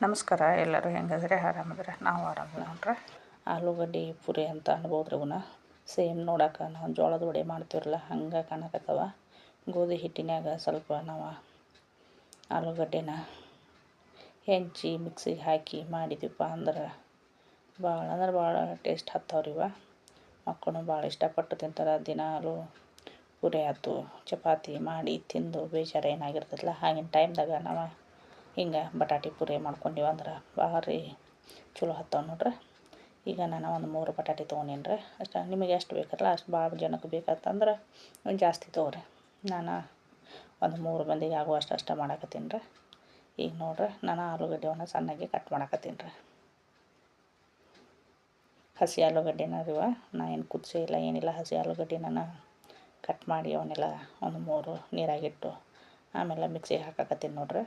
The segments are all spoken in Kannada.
ನಮಸ್ಕಾರ, ಎಲ್ಲರೂ ಹೆಂಗಿದ್ರೆ? ಆರಾಮದ್ರೆ? ನಾವು ಆರಾಮ ನೋಡ್ರಿ. ಆಲೂಗಡ್ಡೆ ಪುರಿ ಅಂತ ಅನ್ಬೋದು ಇವನ್ನ ಸೇಮ್ ನೋಡಕ್ಕೆ ನಾವು ಜೋಳದ ವಡೆ ಮಾಡ್ತೀವಿರಲ್ಲ, ಹಂಗೆ ಕಾಣಕತ್ತವ. ಗೋಧಿ ಹಿಟ್ಟಿನಾಗ ಸ್ವಲ್ಪ ನಾವು ಆಲೂಗಡ್ಡೆನ ಹೆಂಚಿ, ಮಿಕ್ಸಿಗೆ ಹಾಕಿ ಮಾಡಿದ್ವಿಪ್ಪ ಅಂದ್ರೆ ಭಾಳ ಅಂದ್ರೆ ಭಾಳ ಟೇಸ್ಟ್ ಹತ್ತವ್ರಿವ ಮಕ್ಕಳು ಭಾಳ ಇಷ್ಟಪಟ್ಟು ತಿಂತಾರೆ. ದಿನಾಲು ಪುರಿ ಆಯ್ತು, ಚಪಾತಿ ಮಾಡಿ ತಿಂದು ಬೇಜಾರು ಏನಾಗಿರ್ತದಲ್ಲ ಆಗಿನ ಟೈಮ್ದಾಗ ನಾವು ಹಿಂಗೆ ಬಟಾಟಿ ಪೂರಿ ಮಾಡ್ಕೊಂಡೀವಿ ಅಂದ್ರೆ ಭಾರಿ ಚಲೋ ಹತ್ತವ ನೋಡ್ರಿ. ಈಗ ನಾನು ಒಂದು ಮೂರು ಬಟಾಟಿ ತೊಗೊಂಡೀನಿ ರೀ ಅಷ್ಟು ನಿಮಗೆ ಎಷ್ಟು ಬೇಕಲ್ಲ ಅಷ್ಟು ಭಾಳ ಜನಕ್ಕೆ ಬೇಕಂತಂದ್ರೆ ಜಾಸ್ತಿ ತೊಗೊರಿ. ನಾನು ಒಂದು ಮೂರು ಮಂದಿಗೆ ಆಗುವಷ್ಟು ಅಷ್ಟೇ ಮಾಡಾಕತ್ತೀನಿ ರೀ ಈಗ ನೋಡ್ರಿ ನಾನು ಆಲೂಗಡ್ಡೆವನ್ನ ಸಣ್ಣಗೆ ಕಟ್ ಮಾಡಾಕತ್ತೀನಿ ರೀ ಹಸಿ ಆಲೂಗಡ್ಡೆನ ರೀವ ನಾ ಏನು ಕುದಿಸಿ ಇಲ್ಲ, ಏನಿಲ್ಲ, ಹಸಿ ಆಲೂಗಡ್ಡೆನ ಕಟ್ ಮಾಡಿ ಅವನ್ನೆಲ್ಲ ಒಂದು ಮೂರು ನೀರಾಗಿಟ್ಟು ಆಮೇಲೆ ಮಿಕ್ಸಿಗೆ ಹಾಕಾಕತ್ತೀನಿ ನೋಡ್ರಿ.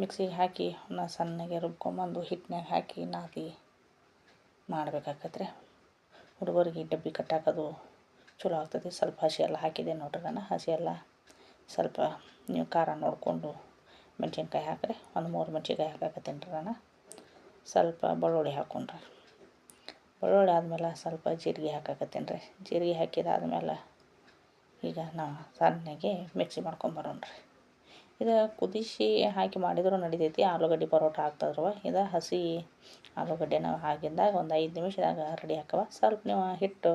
ಮಿಕ್ಸಿಗೆ ಹಾಕಿ ಅವನ್ನ ಸಣ್ಣಗೆ ರುಬ್ಕೊಂಬಂದು ಹಿಟ್ಟಿನಾಗ ಹಾಕಿ ನಾದಿ ಮಾಡ್ಬೇಕಾಕತ್ರಿ. ಹುಡುಗರಿಗೆ ಡಬ್ಬಿ ಕಟ್ಟಾಕೋದು ಚಲೋ ಆಗ್ತದೆ. ಸ್ವಲ್ಪ ಹಸಿ ಎಲ್ಲ ಹಾಕಿದೆ ನೋಡ್ರಿ ನಾನು. ಹಸಿ ಎಲ್ಲ ಸ್ವಲ್ಪ ನೀವು ಖಾರ ನೋಡಿಕೊಂಡು ಮೆಣಸಿನ್ಕಾಯಿ ಹಾಕ್ರಿ. ಒಂದು ಮೂರು ಮೆಣಸಿನ್ಕಾಯಿ ಹಾಕಾಕತ್ತೀನಿ ರೀ ಸ್ವಲ್ಪ ಬೆಳ್ಳುಳ್ಳಿ ಹಾಕೊಂಡ್ರಿ ಬೆಳ್ಳುಳ್ಳಿ ಆದಮೇಲೆ ಸ್ವಲ್ಪ ಜೀರಿಗೆ ಹಾಕಾಕತ್ತೀನಿ ರೀ. ಜೀರಿಗೆ ಹಾಕಿದಾದ್ಮೇಲೆ ಈಗ ನಾವು ಸಣ್ಣಗೆ ಮಿಕ್ಸಿ ಮಾಡ್ಕೊಂಬರೋಣ್ರಿ ಇದು ಕುದಿಸಿ ಹಾಕಿ ಮಾಡಿದರೂ ನಡಿತೈತಿ, ಆಲೂಗಡ್ಡೆ ಪರೋಟ ಹಾಕ್ತದ್ರವ ಇದು ಹಸಿ ಆಲೂಗಡ್ಡೆನ ಹಾಕಿದಾಗ ಒಂದು ಐದು ನಿಮಿಷದಾಗ ರೆಡಿ ಆಕ್ಕವ ಸ್ವಲ್ಪ ನೀವು ಹಿಟ್ಟು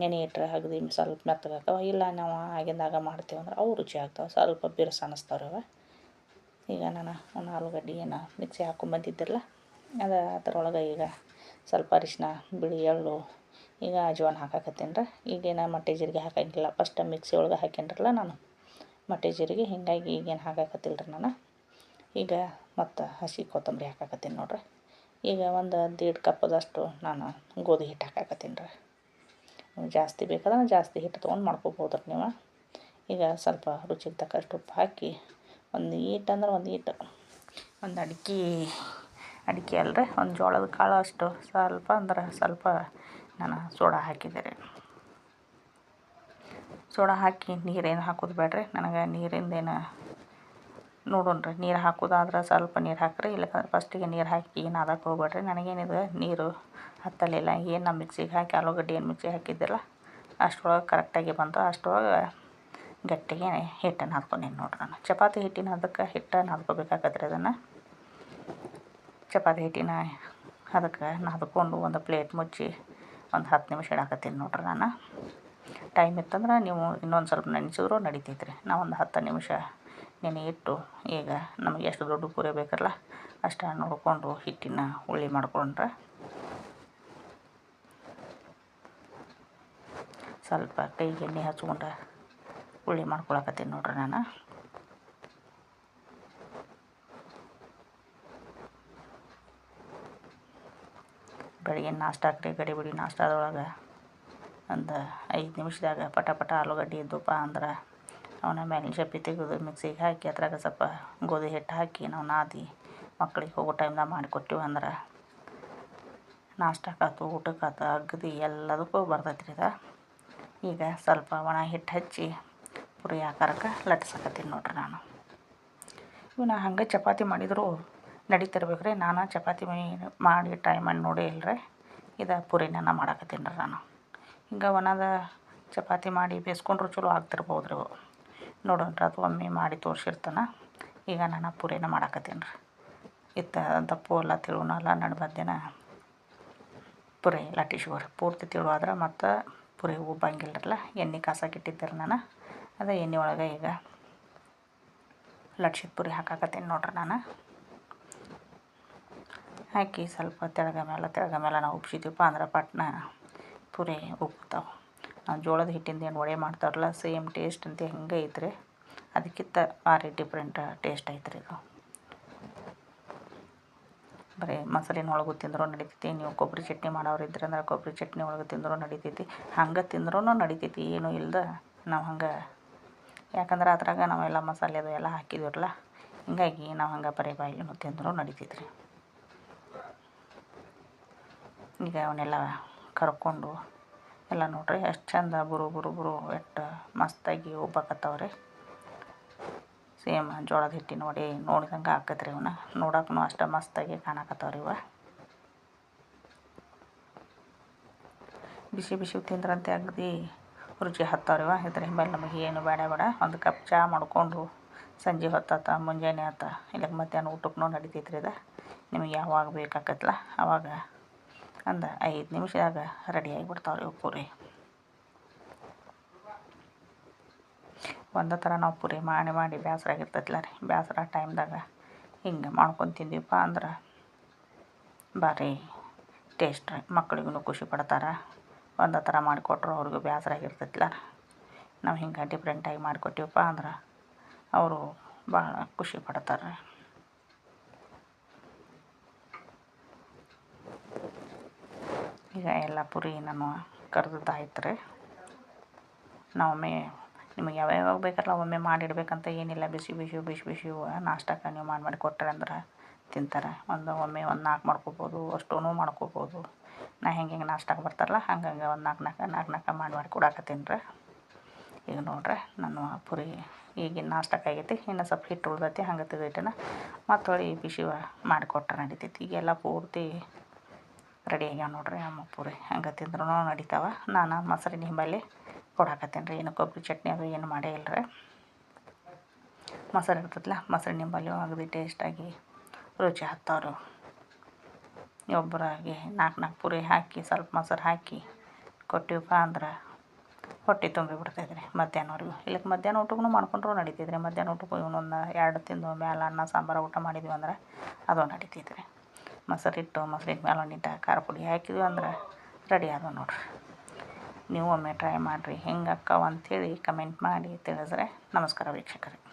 ನೆನೆ ಇಟ್ಟರೆ ಅಗದಿ ಸ್ವಲ್ಪ ಮೆತ್ತಗಾಕವ ಇಲ್ಲ ನಾವು ಆಗಿಂದಾಗ ಮಾಡ್ತೀವಿ ಅಂದ್ರೆ ಅವು ರುಚಿ ಆಗ್ತವೆ. ಸ್ವಲ್ಪ ಬಿರುಸು ಅನ್ನಿಸ್ತಾವ್ರವ ಈಗ ನಾನು ಒಂದು ಆಲೂಗಡ್ಡೆನ ಮಿಕ್ಸಿ ಹಾಕ್ಕೊಂಬಂದಿದ್ದಿರಲ್ಲ ಅದು ಅದರೊಳಗೆ ಈಗ ಸ್ವಲ್ಪ ಅರಿಶಿನ, ಬಿಳಿ ಎಳ್ಳು, ಈಗ ಅಜ್ವಾನ ಹಾಕಾಕತ್ತೀನಿ ರೀ ಈಗೇನು ಮಟ್ಟೆ ಜೀರಿಗೆ ಹಾಕಂಗಿಲ್ಲ. ಫಸ್ಟ್ ಮಿಕ್ಸಿ ಒಳಗೆ ಹಾಕ್ಯಂಡ್ರಲ್ಲ ನಾನು. ಮೊಟ್ಟೆ ಜೀರಿಗೆ, ಹಿಂಗಾಗಿ ಈಗೇನು ಹಾಕಾಕತ್ತಿಲ್ಲ ರೀ ನಾನು? ಈಗ ಮತ್ತು ಹಸಿ ಕೊತ್ತಂಬರಿ ಹಾಕಾಕತ್ತೀನಿ ನೋಡ್ರಿ. ಈಗ ಒಂದು ದೇಡ್ ಕಪ್ಪದಷ್ಟು ನಾನು ಗೋಧಿ ಹಿಟ್ಟು ಹಾಕಾಕತ್ತೀನಿ ರೀ. ಜಾಸ್ತಿ ಬೇಕಾದ್ರೆ ಜಾಸ್ತಿ ಹಿಟ್ಟು ತೊಗೊಂಡು ಮಾಡ್ಕೊಬೋದು ರೀ ನೀವು. ಈಗ ಸ್ವಲ್ಪ ರುಚಿಗೆ ತಕ್ಕಷ್ಟು ಉಪ್ಪು ಹಾಕಿ ಒಂದು ಈಟ್ ಅಂದ್ರೆ ಒಂದು ಹಿಟ್ಟು ಒಂದು ಅಡಿಕೆ ಅಡಿಕೆ ಅಲ್ಲರಿ ಒಂದು ಜೋಳದ ಕಾಳು ಅಷ್ಟು ಸ್ವಲ್ಪ ಅಂದ್ರೆ ಸ್ವಲ್ಪ ನಾನು ಸೋಡಾ ಹಾಕಿದ್ದೆ ರೀ. ಸೋಡಾ ಹಾಕಿ ನೀರೇನು ಹಾಕೋದು ಬೇಡ್ರಿ. ನನಗೆ ನೀರಿಂದೇನು ರೀ ನೀರು ಹಾಕೋದಾದ್ರೆ ಸ್ವಲ್ಪ ನೀರು ಹಾಕಿರಿ. ಇಲ್ಲ ಫಸ್ಟಿಗೆ ನೀರು ಹಾಕಿ ಏನು ಅದಕ್ಕೆ ಹೋಗ್ಬೇಡ್ರಿ. ನನಗೇನಿದೆ ನೀರು ಹತ್ತಲಿಲ್ಲ. ಏನು ಮಿಕ್ಸಿಗೆ ಹಾಕಿ, ಆಲೂಗಡ್ಡೆ ಏನು ಮಿಕ್ಸಿಗೆ ಹಾಕಿದ್ದಿಲ್ಲ. ಅಷ್ಟರೊಳಗೆ ಕರೆಕ್ಟಾಗಿ ಬಂತು. ಅಷ್ಟರೊಳಗೆ ಗಟ್ಟಿಗೆ ಹಿಟ್ಟನ್ನು ಹಾಕ್ಕೊಂಡೀನಿ ನೋಡ್ರಿ ನಾನು. ಚಪಾತಿ ಹಿಟ್ಟಿನ ಅದಕ್ಕೆ ಹಿಟ್ಟನ್ನು ಹಾದ್ಕೋಬೇಕಾಗತ್ತೆ ಅದನ್ನು. ಚಪಾತಿ ಹಿಟ್ಟಿನ ಅದಕ್ಕೆ ನಾದ್ಕೊಂಡು ಒಂದು ಪ್ಲೇಟ್ ಮುಚ್ಚಿ ಒಂದು ಹತ್ತು ನಿಮಿಷ ಇಡಾಕತ್ತೀನಿ ನೋಡ್ರಿ ನಾನು. ಟೈಮ್ ಇತ್ತಂದ್ರೆ ನೀವು ಇನ್ನೊಂದು ಸ್ವಲ್ಪ ನೆನೆಸಿದ್ರು ನಡಿತೈತೆ ರೀ. ಒಂದು ಹತ್ತು ನಿಮಿಷ ನೆನೆ ಇಟ್ಟು ಈಗ ನಮಗೆ ಎಷ್ಟು ದೊಡ್ಡ ಪೂರಿ ಬೇಕಲ್ಲ ಅಷ್ಟು ನೋಡಿಕೊಂಡು ಹಿಟ್ಟಿನ ಹುಳಿ ಮಾಡಿಕೊಂಡ್ರೆ ಸ್ವಲ್ಪ ಕೈಗೆ ಎಣ್ಣೆ ಹಚ್ಕೊಂಡು ಹುಳಿ ಮಾಡ್ಕೊಳಕತ್ತೀನಿ ನೋಡ್ರಿ ನಾನು. ಬೆಳಗಿನ ನಾಷ್ಟಾಕ್ರಿ ಗಡಿಬಿಡಿ ನಾಷ್ಟಾದೊಳಗೆ. ಒಂದು ಐದು ನಿಮಿಷದಾಗ ಪಟ ಪಟ ಆಲೂಗಡ್ಡೆ ಇದ್ದುಪ್ಪ ಅಂದ್ರೆ ಅವನ್ನ ಮ್ಯಾಲಿನ ಚಪ್ಪಿ ತೆಗೆದು ಮಿಕ್ಸಿಗೆ ಹಾಕಿ ಅದ್ರಾಗ ಸ್ವಲ್ಪ ಗೋಧಿ ಹಿಟ್ಟು ಹಾಕಿ ನಾವು ನಾದಿ ಮಕ್ಳಿಗೆ ಹೋಗೋ ಟೈಮ್ದಾಗ ಮಾಡಿಕೊಟ್ಟಿವಿ ಅಂದ್ರೆ ನಾಷ್ಟಕ್ಕಾಯ್ತು ಊಟಕ್ಕಾಯ್ತು ಅಗದಿ ಎಲ್ಲದಕ್ಕೂ ಬರ್ತೈತೆ ರೀ ಇದು. ಈಗ ಸ್ವಲ್ಪ ಒಣ ಹಿಟ್ಟು ಹಚ್ಚಿ ಪುರಿ ಆಕಾರಕ್ಕೆ ಲಟ್ಸಕತ್ತೀನಿ ನೋಡ್ರಿ ನಾನು. ಇವನ್ನ ಹಂಗೆ ಚಪಾತಿ ಮಾಡಿದರೂ ನಡೀತಿರ್ಬೇಕು ರೀ ನಾನು ಚಪಾತಿ ಮಾಡಿ ಟ್ರೈ ಮಾಡಿ ನೋಡಿ ಇಲ್ಲ ರೀ ಇದು ಪುರಿನ ಮಾಡಕತ್ತೀನಿ ರೀ ನಾನು. ಹಿಂಗೆ ಒಣದ ಚಪಾತಿ ಮಾಡಿ ಬೇಯಿಸ್ಕೊಂಡ್ರು ಚಲೋ ಆಗ್ತಿರ್ಬೋದು ರೀ ಅವು. ನೋಡೋಣ್ರಿ ಅದು ಒಮ್ಮೆ ಮಾಡಿ ತೋರಿಸಿರ್ತಾನೆ. ಈಗ ನಾನು ಪೂರೇನ ಮಾಡಾಕತ್ತೀನಿ ರೀ. ಇತ್ತ ದಪ್ಪು ಅಲ್ಲ ತಿಳುವೂ ಅಲ್ಲ ನಡು ಪೂರಿ ಪುರಿ ಶುಗರ್ ಪೂರ್ತಿ ತಿಳುವಾದ್ರೆ ಮತ್ತು ಪುರಿ ಉಬ್ಬಂಗಿಲ್ಲರಲ್ಲ ಎಣ್ಣೆ ಕಾಸಕ್ಕೆ ಇಟ್ಟಿದ್ದೆ ನಾನು. ಅದೇ ಎಣ್ಣೆ ಒಳಗೆ ಈಗ ಲಟ್ಸಿದ ಪುರಿ ಹಾಕಾಕತ್ತೀನಿ ನೋಡ್ರಿ ನಾನು. ಹಾಕಿ ಸ್ವಲ್ಪ ತೆಳಗ ಮೇಲೆ ತೆಳಗ ಮೇಲೆ ನಾವು ಉಪ್ಸಿದ್ದೀವಪ್ಪ ಅಂದ್ರೆ ಪಟ್ನ ಪುರಿ ಉಬ್ತಾವೆ ನಾವು ಜೋಳದ ಹಿಟ್ಟಿಂದ ಏನು ವಡೆ ಮಾಡ್ತಾರಲ್ಲ ಸೇಮ್ ಟೇಸ್ಟ್ ಅಂತ ಹಂಗೆ ಐತ್ರಿ. ಅದಕ್ಕಿಂತ ಭಾರಿ ಡಿಫ್ರೆಂಟ್ ಟೇಸ್ಟ್ ಐತ್ರಿ ಇದು. ಬರೀ ಮಸಾಲಿನ ಒಳಗೂ ತಿಂದರೂ ನಡಿತೈತಿ, ನೀವು ಕೊಬ್ಬರಿ ಚಟ್ನಿ ಮಾಡೋರು ಇದ್ರೆ ಅಂದ್ರೆ ಕೊಬ್ಬರಿ ಚಟ್ನಿ ಒಳಗೆ ತಿಂದರೂ ನಡಿತೈತಿ, ಹಂಗೆ ತಿಂದ್ರೂ ನಡಿತೈತಿ, ಏನೂ ಇಲ್ಲದ ನಾವು ಹಂಗೆ. ಯಾಕಂದ್ರೆ ಅದ್ರಾಗ ನಾವೆಲ್ಲ ಮಸಾಲೆ ಅದು ಎಲ್ಲ ಹಾಕಿದಿರಲ್ಲ ಹಿಂಗಾಗಿ ನಾವು ಹಂಗೆ ಬರೀ ಬಾಯಿಲೂ ತಿಂದರೂ ನಡಿತೈತಿ ರೀ ಈಗ ಅವನ್ನೆಲ್ಲ ಕರ್ಕೊಂಡು ಎಲ್ಲ ನೋಡ್ರಿ, ಎಷ್ಟು ಚಂದ ಬುರು ಬುರು ಬುರು ಎಷ್ಟು ಮಸ್ತಾಗಿ ಉಬ್ಬಾಕತ್ತಾವ ರೀ ಸೇಮ್ ಜೋಳದ ಹಿಟ್ಟಿ ನೋಡಿ ನೋಡಿದಂಗೆ ಆಕತ್ರಿ ಇವನ್ನ ನೋಡಕ್ಕೂ ಅಷ್ಟು ಮಸ್ತಾಗಿ ಕಾಣಕತ್ತಾವ್ರಿ ಇವ. ಬಿಸಿ ಬಿಸಿ ತಿಂದ್ರಂತೆ ಅಗದಿ ರುಚಿ ಹತ್ತಾವ್ರಿವ ಇದ್ರ ಹಿಂಬಲ್ಲಿ ನಮಗೆ ಏನು ಬೇಡ ಬೇಡ. ಒಂದು ಕಪ್ ಚಹಾ ಮಾಡಿಕೊಂಡು ಸಂಜೆ ಹೊತ್ತಾತ, ಮುಂಜಾನೆ ಆತ. ಇಲ್ಲ ಮಧ್ಯಾಹ್ನ ಊಟಕ್ಕೂ ನಡಿತೈತ್ರಿ ಇದು. ನಿಮಗೆ ಯಾವಾಗ ಬೇಕಾಕತ್ಲ? ಅವಾಗ ಒಂದು ಐದು ನಿಮಿಷದಾಗ ರೆಡಿಯಾಗಿ ಬಿಡ್ತಾವ್ರಿ ಇವು ಪೂರಿ. ಒಂದೇ ಥರ ನಾವು ಪೂರಿ ಮಾಡಿ ಮಾಡಿ ಬ್ಯಾಸರ ಆಗಿರ್ತೈತಿಲ್ಲ ರೀ. ಬೇಸರ ಟೈಮ್ದಾಗ ಹಿಂಗೆ ಮಾಡ್ಕೊಂಡು ತಿಂದೀವಪ್ಪ ಅಂದ್ರೆ ಭಾರಿ ಟೇಸ್ಟ್ ರೀ. ಮಕ್ಳಿಗೂ ಖುಷಿ ಪಡ್ತಾರೆ. ಒಂದೇ ಥರ ಮಾಡಿಕೊಟ್ರು ಅವ್ರಿಗೂ ಬೇಸರ ಆಗಿರ್ತೈತಿಲ್ಲ ನಾವು ಹಿಂಗೆ ಡಿಫ್ರೆಂಟಾಗಿ ಮಾಡಿಕೊಟ್ಟಿವಪ್ಪ ಅಂದ್ರೆ ಅವರು ಭಾಳ ಖುಷಿ ಪಡ್ತಾರೆ ಈಗ ಎಲ್ಲ ಪುರಿ ನಾನು ಕರ್ದದ್ದಾಯ್ತು ರೀ ನಾವೊಮ್ಮೆ ನಿಮಗೆ ಯಾವ ಯಾವಾಗ ಬೇಕಲ್ಲ ಒಮ್ಮೆ ಮಾಡಿಡ್ಬೇಕಂತ ಏನಿಲ್ಲ. ಬಿಸಿ ಬಿಸಿ ಬಿಸಿ ಬಿಸಿ ನಾಷ್ಟಕ್ಕೆ ನೀವು ಮಾಡಿ ಮಾಡಿ ಕೊಟ್ಟರೆ ಅಂದ್ರೆ ತಿಂತಾರೆ. ಒಂದು ಒಮ್ಮೆ ಒಂದು ನಾಲ್ಕು ಮಾಡ್ಕೊಬೋದು ಅಷ್ಟೂ ಮಾಡ್ಕೊಬೋದು. ನಾ ಹೆಂಗೆ ಹೆಂಗೆ ನಾಷ್ಟಕ್ಕೆ ಬರ್ತಾರಲ್ಲ ಹಂಗಂಗೆ ಒಂದು ನಾಲ್ಕು ನಾಲ್ಕು ನಾಲ್ಕು ನಾಲ್ಕು ಮಾಡಿ ಮಾಡಿ ಕೊಡಾಕತ್ತೀನಿ ರೀ ಈಗ ನೋಡ್ರಿ ನಾನು ಪುರಿ ಈಗಿನ ನಾಷ್ಟಕ್ಕೆ ಆಗೈತಿ. ಇನ್ನು ಸ್ವಲ್ಪ ಹಿಟ್ಟು ಉಳ್ದೈತಿ, ಹಂಗೆ ತೆಗೆದಿಟ್ಟನ ಮತ್ತು ಹೊಳ್ಳಿ ಬಿಸಿ ಮಾಡಿಕೊಟ್ರೆ ನಡಿತೈತಿ. ಈಗೆಲ್ಲ ಪೂರ್ತಿ ರೆಡಿ ಆಗ್ಯಾವ ನೋಡ್ರಿ ನಮ್ಮ ಪೂರಿ ಹಂಗೆ ತಿಂದ್ರೂ ನಡಿತಾವ. ನಾನು ಮೊಸರು ನಿಂಬಲ್ಲಿ ಕೊಡಾಕತ್ತೀನಿ ರೀ. ಏನು ಕೊಬ್ಬರಿ ಚಟ್ನಿ ಅದು ಏನು ಮಾಡೇ ಇಲ್ಲ ರೀ ಮೊಸರು ಇರ್ತದಲ್ಲ ಮೊಸರು ನಿಂಬಲ್ಲಿ ಅಗದಿ ಟೇಸ್ಟಾಗಿ ರುಚಿ ಹತ್ತಾವ್ರಿ. ಒಬ್ಬರಾಗಿ ನಾಲ್ಕು ನಾಲ್ಕು ಪೂರಿ ಹಾಕಿ, ಸ್ವಲ್ಪ ಮೊಸರು ಹಾಕಿ ಕೊಟ್ಟಿವಪ್ಪ ಅಂದ್ರೆ ಹೊಟ್ಟೆ ತುಂಬಿ ಬಿಡ್ತೈತೆ ರೀ ಮಧ್ಯಾಹ್ನವರೆಗೂ. ಇಲ್ಲಕ್ಕೆ ಮಧ್ಯಾಹ್ನ ಊಟಕ್ಕೂ ಮಾಡ್ಕೊಂಡ್ರು ನಡೀತಿದ್ರಿ ಮಧ್ಯಾಹ್ನ ಊಟಕ್ಕೂ ಇವನೊಂದು ಎರಡು ತಿಂದು ಮೇಲೆ ಅನ್ನ, ಸಾಂಬಾರು, ಊಟ ಮಾಡಿದ್ವಿ ಅಂದ್ರೆ ಅದು ನಡೀತಿದ್ರಿ ಮೊಸರಿಟ್ಟು ಮೊಸರಿನ ಮೇಲೆ ಒಂದಿಟ್ಟು ಖಾರ ಪುಡಿ ಹಾಕಿದ್ವಿ ಅಂದ್ರೆ ರೆಡಿ ಆದವು ನೋಡಿರಿ. ನೀವು ಒಮ್ಮೆ ಟ್ರೈ ಮಾಡಿರಿ. ಹೆಂಗೆ ಅಕ್ಕಾವ ಅಂಥೇಳಿ ಕಮೆಂಟ್ ಮಾಡಿ ತಿಳಿಸ್ರೆ ನಮಸ್ಕಾರ ವೀಕ್ಷಕರೇ.